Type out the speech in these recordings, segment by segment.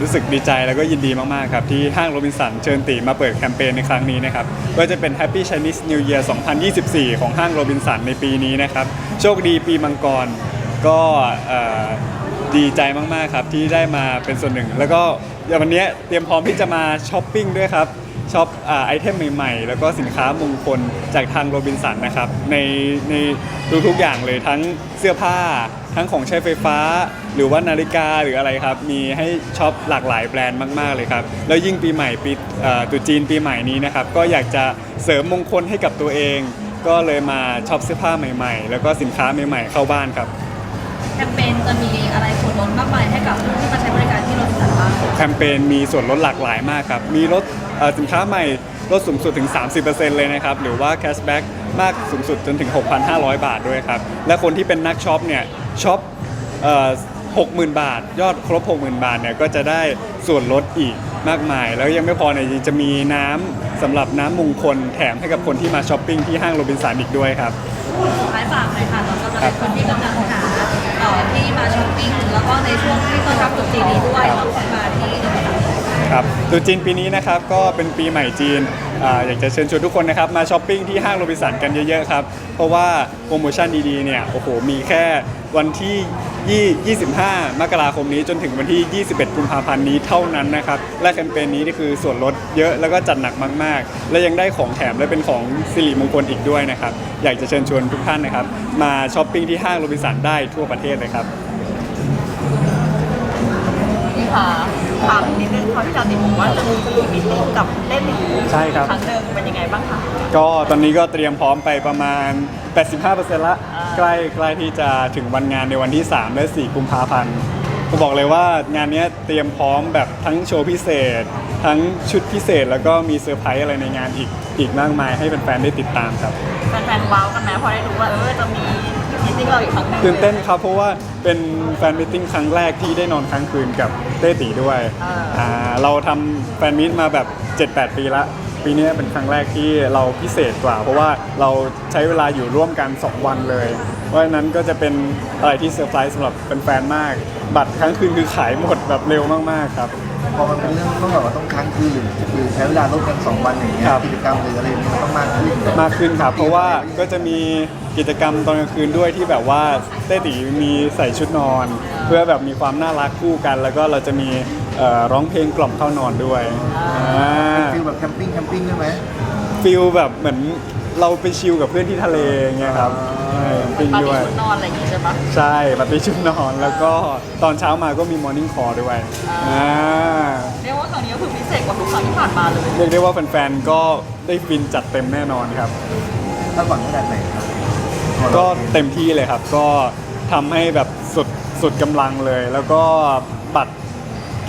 รู้สึกดีใจแล้วก็ยินดีมาก ๆ ครับ ที่ห้างโรบินสันเชิญตีมาเปิดแคมเปญในครั้งนี้นะครับก็จะเป็น Happy Chinese New Year 2024 ของห้างโรบินสันในปีนี้นะครับ โชคดีปีมังกรก็ดีใจมาก ๆ ครับ ที่ได้มาเป็นส่วนหนึ่ง แล้วก็วันนี้เตรียมพร้อมที่จะมาช้อปปิ้งด้วยครับ ช็อปอ่าไอเทมใหม่ๆ แล้วก็สินค้ามงคลจากทางโรบินสันนะครับในในทุกๆอย่างเลยทั้งเสื้อผ้า ทั้งของใช้ไฟฟ้า หรือว่านาฬิกาหรืออะไรครับ มีให้ช็อปหลากหลายแบรนด์มากๆเลยครับ แล้วยิ่งปีใหม่ปีเอ่อตรุษจีนปีใหม่นี้นะครับ ก็อยากจะเสริมมงคลให้กับตัวเอง ก็เลยมาช็อปเสื้อผ้าใหม่ๆ แล้วก็สินค้าใหม่ๆ เข้าบ้านครับ แคมเปญจะมีอะไรส่วนลดมากมายให้กับผู้ที่มาใช้บริการที่โรบินสันบ้างแคมเปญมีส่วนลดหลากหลายมากครับ มีลด เอ่อสินค้าใหม่ลดสูงสุดถึง 30%เลยนะครับ หรือว่าแคชแบ็กมากสูงสุดจนถึง 6,500 บาทด้วยครับ และคนที่เป็นนักช็อปเนี่ยช็อปเอ่อ60,000 บาท ยอดครบ 60,000 บาทเนี่ยก็จะได้ส่วนลดอีกมากมาย แล้วยังไม่พอเนี่ยยังจะมีน้ำสำหรับน้ำมงคลแถมให้กับคนที่มาช้อปปิ้งที่ห้างโรบินสันอีกด้วยครับ สุดท้ายฝากหน่อยค่ะสำหรับคนที่กำลังหาเอ่อที่มาช้อปปิ้งแล้วก็ในช่วงที่ต้น ตรุษจีนปีนี้นะครับก็เป็นปีใหม่จีนอาอยากจะเชิญชวนทุกคนนะครับมาช้อปปิ้งที่ห้างโรบินสันกันเยอะๆครับ เพราะว่าโปรโมชั่นดีๆเนี่ยโอ้โหมีแค่วันที่ 25 มกราคมนี้จนถึงวันที่ 21 กุมภาพันธ์นี้เท่านั้นนะครับและแคมเปญนี้นี่คือส่วนลดเยอะแล้วก็จัดหนักมากๆ และยังได้ของแถมและเป็นของสิริมงคลอีกด้วยนะครับอยากจะเชิญชวนทุกท่านนะครับมาช้อปปิ้งที่ห้างโรบินสันได้ทั่วประเทศเลยครับพี่คะ ถามนิดนึงค่ะพี่จาติบอกว่าจะมีมิตติ้งกับเล่นอีกใช่ครับ ครั้งหนึ่งเป็นยังไงบ้างคะ ก็ตอนนี้ก็เตรียมพร้อมไปประมาณ 85%ละอ่า ใกล้ใกล้ที่จะถึงวันงานในวันที่ 3 และ 4 กุมภาพันธ์ผมบอกเลยว่างานเนี้ยเตรียมพร้อมแบบทั้งโชว์พิเศษ ทั้งชุดพิเศษแล้วก็มีเซอร์ไพรส์อะไรในงานอีกอีกมากมายให้แฟนๆได้ติดตามครับ แฟนๆว้าวกันไหมพอได้รู้ว่าเออจะมี มิตติ้งเราอีกครั้งหนึ่งตื่นเต้นครับ เพราะว่าเป็นแฟนมิทติ้งครั้งแรกที่ได้นอนค้างคืนกับเต้ตีด้วยอ่าอ่าเราทำแฟนมิตมาแบบ 7-8 ปีละ ปีนี้เป็นครั้งแรกที่เราพิเศษกว่า เพราะว่าเราใช้เวลาอยู่ร่วมกัน 2 วันเลย เพราะฉะนั้นก็จะเป็นอะไรที่เซอร์ไพรส์สำหรับแฟนๆมาก บัตรครั้งคืนคือขายหมดแบบเร็วมากๆครับ พอมันเป็นเรื่องต้องแบบว่าต้องค้างคืนหรือหรือใช้เวลาร่วมกันสองวันอย่างเงี้ยครับ กิจกรรมหรืออะไรมันต้องมากขึ้นมากขึ้นครับ เพราะว่าก็จะมีกิจกรรมตอนกลางคืนด้วยที่แบบว่าเต้ตีมีใส่ชุดนอน เพื่อแบบมีความน่ารักคู่กัน แล้วก็เราจะมีเอ่อร้องเพลงกล่อมเข้านอนด้วยอ่าฟิลแบบแคมปิ้งแคมปิ้งได้ไหม ฟิลแบบเหมือน เราไปชิลกับเพื่อนที่ทะเลอย่างเงี้ยครับใช่ปิ้งปาร์ด้ตี้วย ชุดนอนอะไรอย่างงี้ใช่ปะ ใช่ปาร์ตี้ชุดนอนแล้วก็ตอนเช้ามาก็มีมอร์นิ่งคอร์ด้วยอ่าเรียกว่าครั้งนี้ก็คือพิเศษกว่าทุกครั้งที่ผ่านมาเลยเรียกได้ว่าแฟนๆก็ได้ฟินจัดเต็มแน่นอนครับถ้าหวังขนาดไหนครับก็เต็มที่เลยครับ ก็ทำให้แบบสุดสุดกำลังเลย แล้วก็บัตร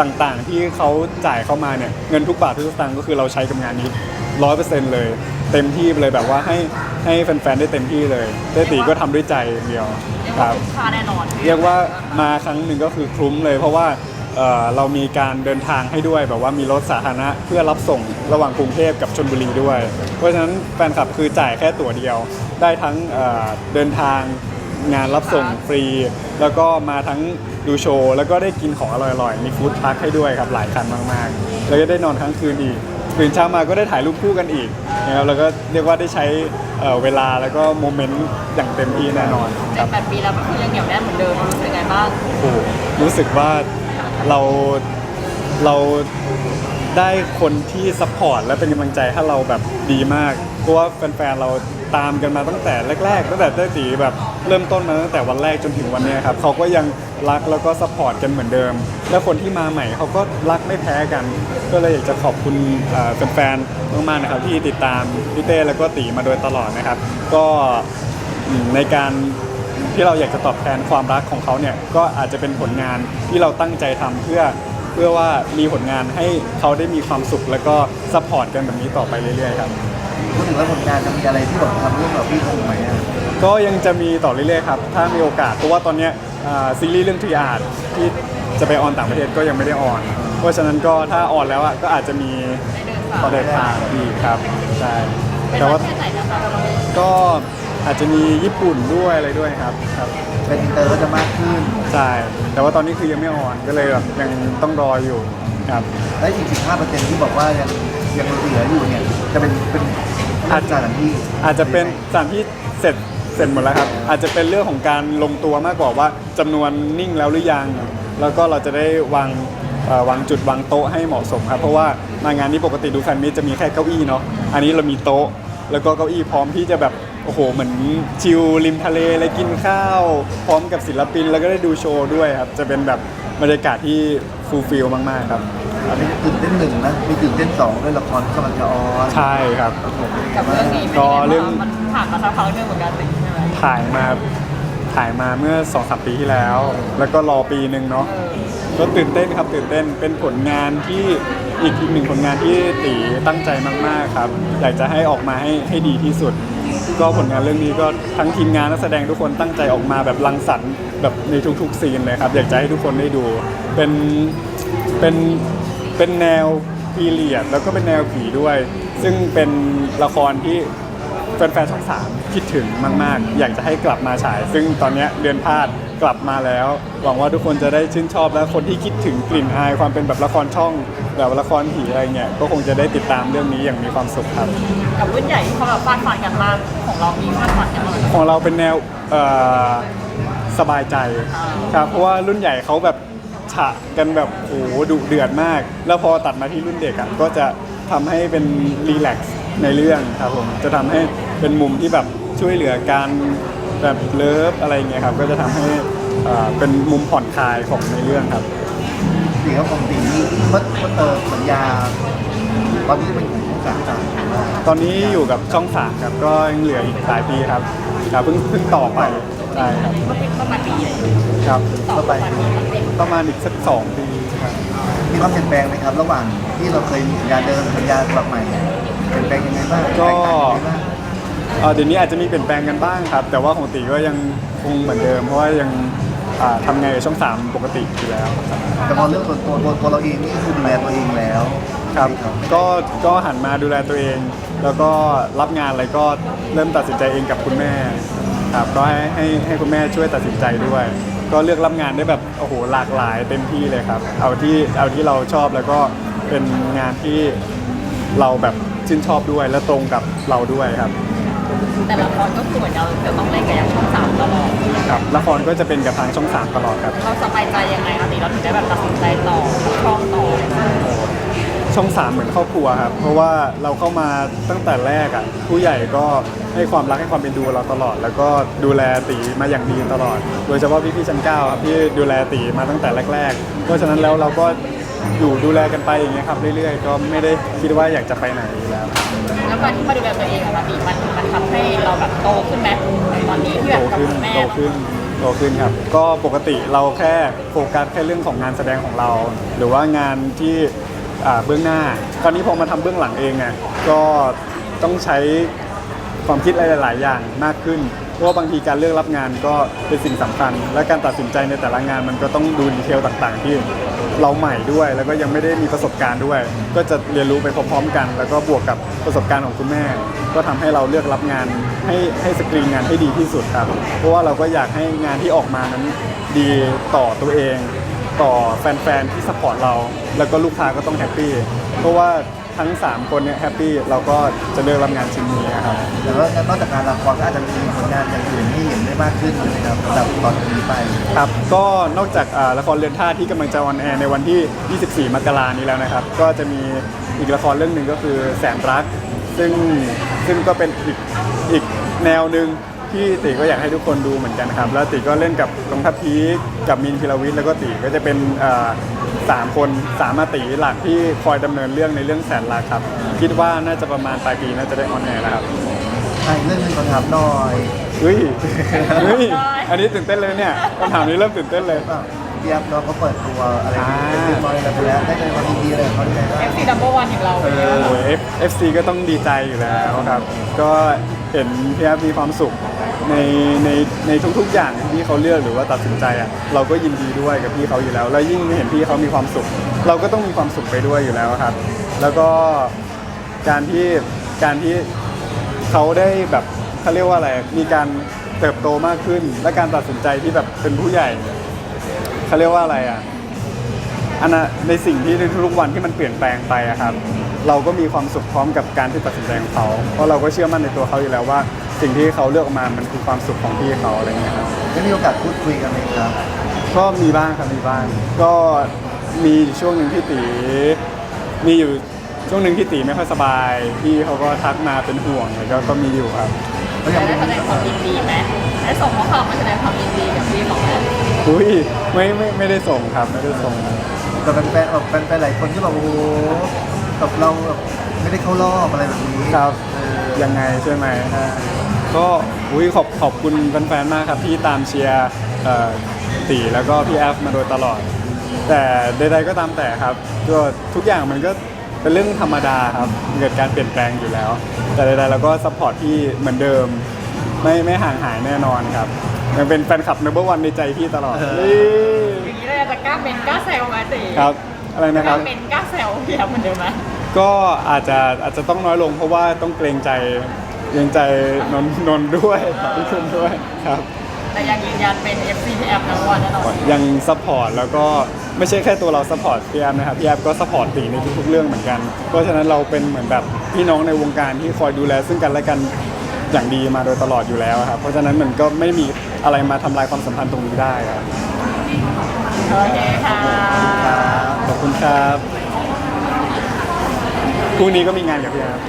ต่างๆที่เขาจ่ายเข้ามาเนี่ย เงินทุกบาททุกสตางค์ก็คือเราใช้กับงานนี้ ร้อยเปอร์เซ็นต์เลย เต็มที่ไปเลยแบบว่าให้ให้แฟนๆได้เต็มที่เลยเต้ตีก็ทำด้วยใจอย่างเดียวเรียกคว่ารับ คุ้มค่าแน่นอนเรียกว่ามาครั้งหนึ่งก็คือคุ้มเลย เพราะว่าเอ่อเรามีการเดินทางให้ด้วยแบบว่ามีรถสาธารณะเพื่อรับส่งระหว่างกรุงเทพกับชลบุรีด้วย เพราะฉะนั้นแฟนคลับคือจ่ายแค่ตั๋วเดียว ได้ทั้งเอ่อเดินทางงานรับส่งฟรี แล้วก็มาทั้งดูโชว์ แล้วก็ได้กินของอร่อยๆ มีฟู้ดทรัคให้ด้วยครับหลายคันมากๆ แล้วก็ได้นอนทั้งคืนอีก ตื่นเช้ามาก็ได้ถ่ายรูปคู่กันอีกนะครับแล้วก็เรียกว่าได้ใช้เอ่อเวลาแล้วก็โมเมนต์อย่างเต็มที่แน่นอนคเจ็รัดบ แปดปีแล้วก็คือยังเหนียวแน่นเหมือนเดิมรู้สึกไงบ้าง โอ้โหรู้สึกว่าเราเรา ได้คนที่ซัพพอร์ตและเป็นกำลังใจให้เราแบบดีมากเพราะว่าแฟนๆเราตามกันมาตั้งแต่แรก ๆ ตั้งแต่เต้ยตีแบบเริ่มต้นมาตั้งแต่วันแรกจนถึงวันนี้ครับเขาก็ยังรักแล้วก็ซัพพอร์ตกันเหมือนเดิม และคนที่มาใหม่เขาก็รักไม่แพ้กัน ก็เลยอยากจะขอบคุณแฟนๆมากๆนะครับที่ติดตามพี่เต้แล้วก็ตีมาโดยตลอดนะครับ ก็ในการที่เราอยากจะตอบแทนความรักของเขาเนี่ยก็อาจจะเป็นผลงานที่เราตั้งใจทำเพื่อ เพื่อว่ามีผลงานให้เขาได้มีความสุข แล้วก็ซัพพอร์ตกันแบบนี้ต่อไปเรื่อยๆครับพูดถึงว่าผลงานจะมีอะไรที่แบบทำร่วมกับพี่คงไหมอะก็ยังจะมีต่อเรื่อยๆครับถ้ามีโอกาสเพราะว่าตอนเนี้ยอ่าซีรีส์เรื่องทรีอาร์ที่จะไปออนต่างประเทศก็ยังไม่ได้ออน เพราะฉะนั้นก็ถ้าออนแล้วอะก็อาจจะมีได้เดินสายต่อเดินทางอีกครับใช่เป็นแต่วัว่านที่ไหนนะคะก็ อาจจะมีญี่ปุ่นด้วยอะไรด้วยครับครับเป็นอินเตอร์ก็จะมากขึ้น ใช่แต่ว่าตอนนี้คือยังไม่ออนก็เลยแบบยังต้องรออยู่ครับ และอีก 15%ที่บอกว่ายังยังเหลืออยู่เนี่ยจะเป็นเป็นอาจารย์ที่อาจจะเป็นสถานที่เสร็จเสร็จหมดแล้วครับ อาจจะเป็นเรื่องของการลงตัวมากกว่าว่าจำนวนนิ่งแล้วหรือยัง แล้วก็เราจะได้วางเอ่อวางจุดวางโต๊ะให้เหมาะสมครับเพราะว่ามางานนี้ปกติดูแฟนมิตจะมีแค่เก้าอี้เนาะอันนี้เรามีโต๊ะ แล้วก็เก้าอี้พร้อมที่จะแบบ โอ้โหเหมือนชิลริมทะเลเลยกินข้าว พร้อมกับศิลปินแล้วก็ได้ดูโชว์ด้วยครับ จะเป็นแบบบรรยากาศที่ฟูลฟิลมากๆครับ อันนี้ตื่นเต้นหนึ่งนะมีตื่นเต้นสองด้วยละครที่กำลังจะออนใช่ครับ กับเรื่องนี้เป็นก็ยังไงเรื่องบ้างมันผ่านมาสักพักหนึงเหมือนกันใช่ไหม ถ่ายมาถ่ายมาเมื่อ2อสปีที่แล้ว แล้วก็รอปีหนึ่งเนาะก็ตื่นเต้นครับตื่นเต้นเป็นผลงานที่อีกอีกหนึ่งผลงานที่ตีตั้งใจมากๆครับ อยากจะให้ออกมาให้ให้ดีที่สุด ก็ผลงานเรื่องนี้ก็ทั้งทีมงานนักแสดงทุกคนตั้งใจออกมาแบบรังสรรค์แบบในทุกๆซีนเลยครับ อยากจะให้ทุกคนได้ดู เป็นเป็นเป็นแนวพีเรียดแล้วก็เป็นแนวผีด้วย ซึ่งเป็นละครที่ แฟนๆช่องสามคิดถึงมาก ๆ อยากจะให้กลับมาฉาย ซึ่งตอนเนี้ยเดือนพลาดกลับมาแล้ว หวังว่าทุกคนจะได้ชื่นชอบและคนที่คิดถึงกลิ่นอายความเป็นแบบละครช่องแบบละครผีอะไรเงี้ยก็คงจะได้ติดตามเรื่องนี้อย่างมีความสุขครับ กับรุ่นใหญ่ที่เขาแบบฟาดฟันกันมากของเรามีฟาดฟันกันมากของเราเป็นแนวเอ่อสบายใจครับเพราะว่ารุ่นใหญ่เขาแบบฉะกันแบบโอ้โหดุเดือดมาก แล้วพอตัดมาที่รุ่นเด็กอะก็จะทำให้เป็นรีแลกซ์ในเรื่องครับผมจะทำให้ เป็นมุมที่แบบช่วยเหลือการแบบเลิฟอะไรเงี้ยครับก็จะทำให้เอ่อเป็นมุมผ่อนคลายของในเรื่องครับสีเขาของตีนี่เมื่อเมื่อเออสัญญาตอนนี้เป็นของสามจานตอนนี้อยู่กับช่องสามครับก็ยังเหลืออีกหลายปีครับครับเพิ่งเพิ่งต่อไปใช่ครับเมื่อปีประมาณปีเลยครับต่อไปมันเป็นประมาณอีกสักสองปีครับ มีความเปลี่ยนแปลงไหมครับ ระหว่างที่เราเคยมีสัญญาเดิมสัญญาฉบับใหม่เปลี่ยนแปลงยังไงบ้างก็ แตต่างยังไงบ้าง เอ่อเดี๋ยวนี้อาจจะมีเปลี่ยนแปลงกันบ้างครับ แต่ว่าของตีก็ยังคงเหมือนเดิม เพราะว่ายังอ่าทำงานกับช่อง3ปกติอยู่แล้วครับแต่พอเรื่องส่วนตัวตัวตัวเราเองนี่คือดูแลตัวเองแล้วครับใช่ก็ก็หันมาดูแลตัวเอง แล้วก็รับงานอะไรก็เริ่มตัดสินใจเองกับคุณแม่ครับก็ให้ให้ให้คุณแม่ช่วยตัดสินใจด้วย ก็เลือกรับงานได้แบบโอ้โหหลากหลายเต็มที่เลยครับ เอาที่เอาที่เราชอบแล้วก็เป็นงานที่เราแบบชื่นชอบด้วยและตรงกับเราด้วยครับ แต่ละครก็คือเหมือนเราจะต้องเล่นกับอย่างช่องสามตลอดครับละครก็จะเป็นกับทางช่อง3ตลอดครับ เราสบายใจยังไงคะตีเราถึงได้แบบตัดสินใจต่อช่องต่อช่อง3เหมือนครอบครัวครับ เพราะว่าเราเข้ามาตั้งแต่แรกอะผู้ใหญ่ก็ให้ความรักให้ความเป็นดูเราตลอด แล้วก็ดูแลตีมาอย่างดีตลอด โดยเฉพาะพี่พี่ๆชั้นเก้าครับที่ดูแลตีมาตั้งแต่แรก ๆ เพราะฉะนั้นแล้วเราก็ อยู่ดูแลกันไปอย่างเงี้ยครับเรื่อยๆ ก็ไม่ได้คิดว่าอยากจะไปไหนอยู่แล้ว แล้วการที่มาดูแลตัวเองอะค่ะตีมันมันทำให้เราแบบโตขึ้นไหมตอนนี้ที่แบโตบกับขึ้นคุณแม่โตขึ้นโตขึ้นครับ ก็ปกติเราแค่โฟกัสแค่เรื่องของงานแสดงของเรา หรือว่างานที่อ่าเบื้องหน้าคราวนี้พอมาทำเบื้องหลังเองอะก็ต้องใช้ความคิดอะไรหลาย ๆ อย่างมากขึ้น เพราะว่าบางทีการเลือกรับงานก็เป็นสิ่งสำคัญ และการตัดสินใจในแต่ละงานมันก็ต้องดูดีเทลต่าง ๆ ที่ เราใหม่ด้วย แล้วก็ยังไม่ได้มีประสบการณ์ด้วย ก็จะเรียนรู้ไปพร้อมๆกัน แล้วก็บวกกับประสบการณ์ของคุณแม่ ก็ทำให้เราเลือกรับงานให้ให้สกรีนงานให้ดีที่สุดครับ เพราะว่าเราก็อยากให้งานที่ออกมานั้นดีต่อตัวเอง ต่อแฟนๆที่สปอร์ตเรา แล้วก็ลูกค้าก็ต้องแฮปปี้เพราะว่า ทั้ง 3 คนเนี่ยแฮปปี้เราก็จะเลือกรับงานชิ้นนี้ครับแต่ว่านอกจากงานละครก็อาจจะมีผลงานอย่างอื่นให้เห็นได้มากขึ้นนะครับสำหรับตอนนี้ไปครับก็นอกจากอ่าละครเรือนท่าที่กำลังจะออนแอร์ในวันที่ 24 มกรานี้แล้วนะครับ ก็จะมีอีกละครเรื่องหนึ่งก็คือแสนรัก ซึ่งซึ่งก็เป็นอีกอีกแนวหนึ่งที่ติก็อยากให้ทุกคนดูเหมือนกันครับ แล้วติก็เล่นกับกองทัพพีคกับมินพิรวิทย์แล้วก็ติก็จะเป็นอ่า สามคนสามอาติหลักที่คอยดำเนินเรื่องในเรื่องแสนรักครับ คิดว่าน่าจะประมาณปลายปีน่าจะได้ออนแอร์แล้วครับอะอีกเรื่องหนึงขอถามหน่อยเฮ้ยเฮ้ยอันนี้ตื่นเต้นเลยเนี่ยคำถามนี้เริ่มตื่นเต้นเลยว่าพี่แอฟเราก็เปิดตัวอะไรอ่าเป็นเรียบร้อยแล้วไปแล้วได้ในวันดีๆเลยเขาได้ไงบ้างเอฟซีดับเบิลวันอย่างเราโอ้ย F FC ก็ต้องดีใจอยู่แล้วครับ ก็เห็นพี่แอฟมีความสุข ในในในทุกๆอย่างที่พี่เขาเลือกหรือว่าตัดสินใจอะเราก็ยินดีด้วยกับพี่เขาอยู่แล้ว แล้วยิ่งเห็นพี่เขามีความสุข เราก็ต้องมีความสุขไปด้วยอยู่แล้วครับ แล้วก็การที่การที่เขาได้แบบเขาเรียกว่าอะไรมีการเติบโตมากขึ้น และการตัดสินใจที่แบบเป็นผู้ใหญ่เขาเรียกว่าอะไรอะอันนะในสิ่งที่ในทุกๆวันที่มันเปลี่ยนแปลงไปอะครับ เราก็มีความสุขพร้อมกับการที่ตัดสินใจของเขา เพราะเราก็เชื่อมั่นในตัวเขาอยู่แล้วว่า สิ่งที่เขาเลือกออกมา มันคือความสุขของพี่เขาอะไรเงี้ยครับ ได้มีโอกาสพูดคุยกันไหมครับก็มีบ้างครับมีบ้าง ก็มีอยู่ช่วงหนึ่งที่ตีมีอยู่ช่วงหนึ่งที่ตีไม่ค่อยสบาย พี่เขาก็ทักมาเป็นห่วงแล้วก็ก็มีอยู่ครับแล้วยังได้มีแสดงความยินดีไหมได้ส่งข้อความมาแสดงความยินดีกับพี่ของแม่อุ้ยไม่ไม่ไม่ได้ส่งครับไม่ได้ส่ง แต่แฟนๆแบบแฟนๆหลายคนที่แบบโอ้โห แบบเราแบบไม่ได้เข้ารอบอะไรแบบนี้ครับ เออยังไงใช่ไหมฮะก็อุ้ยขอบขอบคุณแฟนๆ มากครับที่ตามเชียร์เอ่อตีแล้วก็พี่แอฟมาโดยตลอด แต่ใดๆก็ตามแต่ครับก็ทุกอย่างมันก็เป็นเรื่องธรรมดาครับเกิดการเปลี่ยนแปลงอยู่แล้ว แต่ใดๆเราก็ซัพพอร์ตพี่เหมือนเดิม ไม่ไม่ห่างหายแน่นอนครับยังเป็นแฟนคลับ number one ในใจพี่ตลอดนี่อย่างนี้เราจะกล้าเป็นกล้าแซวไหมตีครับ อะไรนะคกรัล้าบเป็นกล้าแซวพี่แอฟเหมือนเดิมไหมก็อาจจะอาจจะต้องน้อยลงเพราะว่าต้องเกรงใจเกรงใจนนท์นนท์ด้วยพี่คุณด้วยครับแต่ยังยืนยันเป็น FC พี่แอฟนะวันแน่นอนยังซัพพอร์ตแล้วก็ไม่ใช่แค่ตัวเราซัพพอร์ตพี่แอฟนะครับพี่แอฟก็ซัพพอร์ตตีในทุกๆเรื่องเหมือนกัน เพราะฉะนั้นเราเป็นเหมือนแบบพี่น้องในวงการที่คอยดูแล ซึ่งกันและกันอย่างดีมาโดยตลอดอยู่แล้วครับเพราะฉะนั้นมันก็ไม่มีอะไรมาทำลายความสัมพันธ์ตรงนี้ได้ครับโอเคค่ะ ขอบคุณครับพรุ่งนี้ก็มีงานกับพี่แอฟ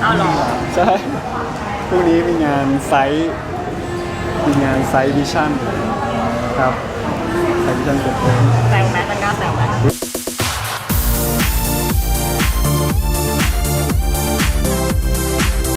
เอาเหรอใช่พรุ่งนี้มีงานไซส์มีงานไซส์วิชั่นครับไซส์วิชั่นเกิดขึ้นแซวไหมจะกล้าแซวไหม